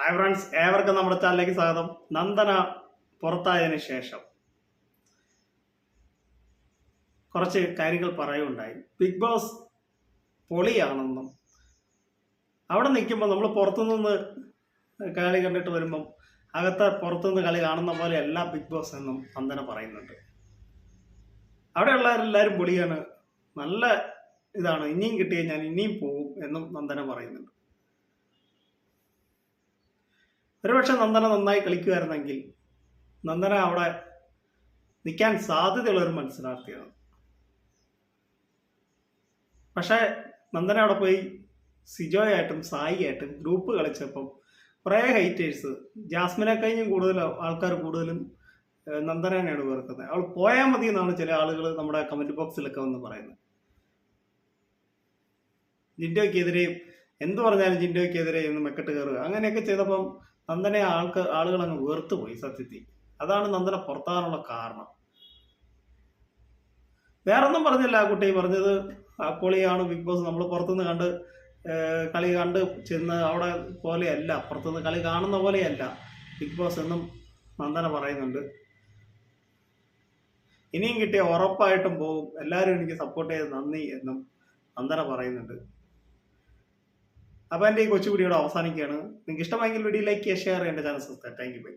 Hi friends ഏവർക്കും നമ്മുടെ ചാനലിലേക്ക് സ്വാഗതം. നന്ദന പുറത്തായതിനു ശേഷം കുറച്ച് കാര്യങ്ങൾ പറയുകയുണ്ടായി. ബിഗ് ബോസ് പൊളിയാണെന്നും അവിടെ നിൽക്കുമ്പോൾ നമ്മൾ പുറത്തുനിന്ന് കളി കണ്ടിട്ട് വരുമ്പം അകത്തെ പുറത്തുനിന്ന് കളി കാണുന്ന പോലെ എല്ലാ ബിഗ് ബോസ് എന്നും നന്ദന പറയുന്നുണ്ട്. അവിടെയുള്ള എല്ലാവരും പൊളിയാണ്. നല്ല ഇതാണ്. ഇനിയും കിട്ടിയാൽ ഞാൻ ഇനിയും പോകും എന്നും നന്ദന പറയുന്നുണ്ട്. ഒരുപക്ഷെ നന്ദന നന്നായി കളിക്കുമായിരുന്നെങ്കിൽ നന്ദന അവിടെ നിൽക്കാൻ സാധ്യതയുള്ള ഒരു മത്സരാർത്ഥിയാണ്. പക്ഷേ നന്ദന അവിടെ പോയി സിജോയായിട്ടും സായിയായിട്ടും ഗ്രൂപ്പ് കളിച്ചപ്പം കുറേ ഹൈറ്റേഴ്സ് ജാസ്മിനെ കഴിഞ്ഞും കൂടുതൽ ആൾക്കാർ കൂടുതലും നന്ദനനെയാണ് വെറുക്കുന്നത്. അവൾ പോയാൽ മതി എന്നാണ് ചില ആളുകൾ നമ്മുടെ കമന്റ് ബോക്സിലൊക്കെ വന്ന് പറയുന്നത്. ജിൻഡോയ്ക്കെതിരെയും എന്ത് പറഞ്ഞാലും ജിൻഡോയ്ക്കെതിരെ എന്ന് മെക്കെട്ട് കയറുക. അങ്ങനെയൊക്കെ ചെയ്തപ്പം നന്ദനെ ആൾക്ക് ആളുകൾ അങ്ങ് വേർത്തു പോയി സത്യത്തിൽ. അതാണ് നന്ദന പുറത്താകാനുള്ള കാരണം. വേറൊന്നും പറഞ്ഞില്ല ആ കുട്ടി. പറഞ്ഞത് ആ പൊളിയാണ് ബിഗ് ബോസ് നമ്മൾ പുറത്തുനിന്ന് കണ്ട് കളി കണ്ട് ചെന്ന് അവിടെ പോലെയല്ല പുറത്തുനിന്ന് കളി കാണുന്ന പോലെയല്ല ബിഗ് ബോസ് എന്നും നന്ദന പറയുന്നുണ്ട്. ഇനിയും കിട്ടിയ ഉറപ്പായിട്ടും പോകും എല്ലാവരും എനിക്ക് സപ്പോർട്ട് ചെയ്ത് നന്ദി എന്നും നന്ദന പറയുന്നുണ്ട്. അപ്പോൾ എന്റെ ഈ കൊച്ചു വീഡിയോയുടെ അവസാനിക്കുകയാണ്. നിങ്ങൾക്ക് ഇഷ്ടമായെങ്കിൽ വീഡിയോ ലൈക്ക് ചെയ്യുക ഷെയർ ചെയ്യേണ്ട channel subscribe. Thank you. Bye.